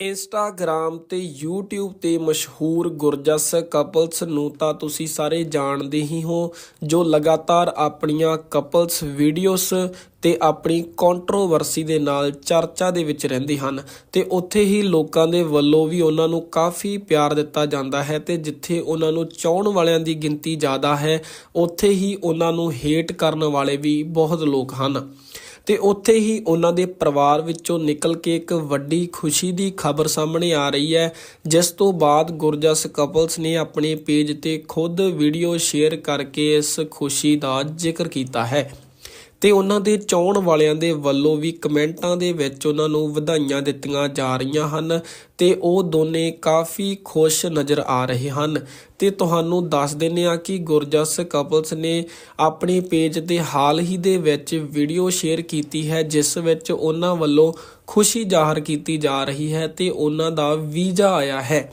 Instagram ਤੇ YouTube ਤੇ ਮਸ਼ਹੂਰ ਗੁਰਜਸ ਕਪਲਸ ਨੂੰ ਤਾਂ ਤੁਸੀਂ ਸਾਰੇ ਜਾਣਦੇ ਹੀ ਹੋ, ਜੋ ਲਗਾਤਾਰ ਆਪਣੀਆਂ ਕਪਲਸ ਵੀਡੀਓਜ਼ ਤੇ ਆਪਣੀ ਕੰਟਰੋਵਰਸੀ ਦੇ ਨਾਲ ਚਰਚਾ ਦੇ ਵਿੱਚ ਰਹਿੰਦੇ ਹਨ। ਤੇ ਉੱਥੇ ਹੀ ਲੋਕਾਂ ਦੇ ਵੱਲੋਂ ਵੀ ਉਹਨਾਂ ਨੂੰ ਕਾਫੀ ਪਿਆਰ ਦਿੱਤਾ ਜਾਂਦਾ ਹੈ ਤੇ ਜਿੱਥੇ ਉਹਨਾਂ ਨੂੰ ਚਾਹਣ ਵਾਲਿਆਂ ਦੀ ਗਿਣਤੀ ਜ਼ਿਆਦਾ ਹੈ, ਉੱਥੇ ਹੀ ਉਹਨਾਂ ਨੂੰ ਹੇਟ ਕਰਨ ਵਾਲੇ ਵੀ ਬਹੁਤ ਲੋਕ ਹਨ। ਤੇ ਉੱਥੇ ਹੀ ਉਹਨਾਂ ਦੇ ਪਰਿਵਾਰ ਵਿੱਚੋਂ ਨਿਕਲ ਕੇ ਇੱਕ ਵੱਡੀ ਖੁਸ਼ੀ ਦੀ ਖਬਰ ਸਾਹਮਣੇ ਆ ਰਹੀ ਹੈ, ਜਿਸ ਤੋਂ ਬਾਅਦ ਗੁਰਜਸ ਕਪਲਸ ਨੇ ਆਪਣੇ ਪੇਜ ਤੇ ਖੁਦ ਵੀਡੀਓ ਸ਼ੇਅਰ ਕਰਕੇ ਇਸ ਖੁਸ਼ੀ ਦਾ ਜ਼ਿਕਰ ਕੀਤਾ ਹੈ। ਤੇ ਉਹਨਾਂ ਦੇ ਚਾਹਣ ਵਾਲਿਆਂ ਦੇ ਵੱਲੋਂ ਵੀ ਕਮੈਂਟਾਂ ਦੇ ਵਿੱਚ ਉਹਨਾਂ ਨੂੰ ਵਧਾਈਆਂ ਦਿੱਤੀਆਂ ਜਾ ਰਹੀਆਂ ਹਨ ਤੇ ਉਹ ਦੋਨੇ ਕਾਫੀ ਖੁਸ਼ ਨਜ਼ਰ ਆ ਰਹੇ ਹਨ। ਤੇ ਤੁਹਾਨੂੰ ਦੱਸ ਦਿੰਨੇ ਆ ਕਿ ਗੁਰਜਸ ਕਪਲਸ ਨੇ ਆਪਣੇ ਪੇਜ ਤੇ ਹਾਲ ਹੀ ਦੇ ਵਿੱਚ ਵੀਡੀਓ ਸ਼ੇਅਰ ਕੀਤੀ ਹੈ, ਜਿਸ ਵਿੱਚ ਉਹਨਾਂ ਵੱਲੋਂ ਖੁਸ਼ੀ ਜ਼ਾਹਰ ਕੀਤੀ ਜਾ ਰਹੀ ਹੈ ਤੇ ਉਹਨਾਂ ਦਾ ਵੀਜ਼ਾ ਆਇਆ ਹੈ।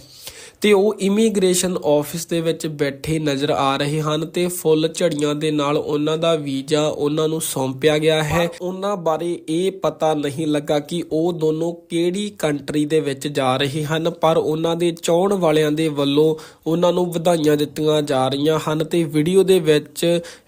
ਤੇ ਉਹ ਇਮੀਗ੍ਰੇਸ਼ਨ ਆਫਿਸ ਦੇ ਵਿੱਚ ਬੈਠੇ ਨਜ਼ਰ ਆ ਰਹੇ ਹਨ ਤੇ ਫੁੱਲ ਝੜੀਆਂ ਦੇ ਨਾਲ ਉਹਨਾਂ ਦਾ ਵੀਜ਼ਾ ਉਹਨਾਂ ਨੂੰ ਸੌਂਪਿਆ ਗਿਆ ਹੈ। ਉਹਨਾਂ ਬਾਰੇ ਇਹ ਪਤਾ ਨਹੀਂ ਲੱਗਾ ਕਿ ਉਹ ਦੋਨੋਂ ਕਿਹੜੀ ਕੰਟਰੀ ਦੇ ਵਿੱਚ ਜਾ ਰਹੇ ਹਨ, ਪਰ ਉਹਨਾਂ ਦੇ ਚਾਹਣ ਵਾਲਿਆਂ ਦੇ ਵੱਲੋਂ ਉਹਨਾਂ ਨੂੰ ਵਧਾਈਆਂ ਦਿੱਤੀਆਂ ਜਾ ਰਹੀਆਂ ਹਨ ਤੇ ਵੀਡੀਓ ਦੇ ਵਿੱਚ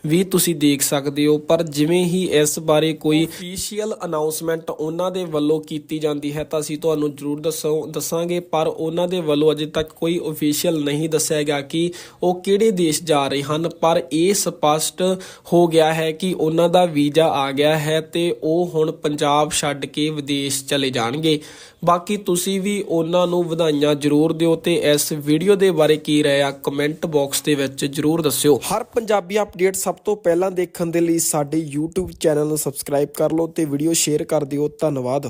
ਵੀ ਤੁਸੀਂ ਦੇਖ ਸਕਦੇ ਹੋ, ਪਰ ਜਿਵੇਂ ਹੀ ਇਸ ਬਾਰੇ ਕੋਈ ਅਫੀਸ਼ੀਅਲ ਅਨਾਉਂਸਮੈਂਟ ਉਹਨਾਂ ਦੇ ਵੱਲੋਂ ਕੀਤੀ ਜਾਂਦੀ ਹੈ ਤਾਂ ਅਸੀਂ ਤੁਹਾਨੂੰ ਜ਼ਰੂਰ ਦੱਸੋ, ਦੱਸਾਂਗੇ, ਪਰ ਉਹਨਾਂ ਦੇ ਵੱਲੋਂ ਅਜੇ ਤੱਕ ਕੋਈ ਅਫੀਸ਼ੀਅਲ ਨਹੀਂ ਦੱਸਿਆ ਗਿਆ ਕਿ ਉਹ ਕਿਹੜੇ ਦੇਸ਼ ਜਾ ਰਹੇ ਹਨ, ਪਰ ਇਹ ਸਪਸ਼ਟ ਹੋ ਗਿਆ ਹੈ ਕਿ ਉਹਨਾਂ ਦਾ ਵੀਜ਼ਾ ਆ ਗਿਆ ਹੈ ਤੇ ਉਹ ਹੁਣ ਪੰਜਾਬ ਛੱਡ ਕੇ ਵਿਦੇਸ਼ ਚਲੇ ਜਾਣਗੇ। ਬਾਕੀ ਤੁਸੀਂ ਵੀ ਉਹਨਾਂ ਨੂੰ ਵਧਾਈਆਂ ਜ਼ਰੂਰ ਦਿਓ ਤੇ ਇਸ ਵੀਡੀਓ ਦੇ ਬਾਰੇ ਕੀ ਰਾਏ ਆ ਕਮੈਂਟ ਬਾਕਸ ਦੇ ਵਿੱਚ ਜ਼ਰੂਰ ਦੱਸਿਓ। ਹਰ ਪੰਜਾਬੀ ਅਪਡੇਟ ਸਭ ਤੋਂ ਪਹਿਲਾਂ ਦੇਖਣ ਦੇ ਲਈ ਸਾਡੇ YouTube ਚੈਨਲ ਨੂੰ ਸਬਸਕ੍ਰਾਈਬ ਕਰ ਲਓ ਤੇ ਵੀਡੀਓ ਸ਼ੇਅਰ ਕਰ ਦਿਓ। ਧੰਨਵਾਦ।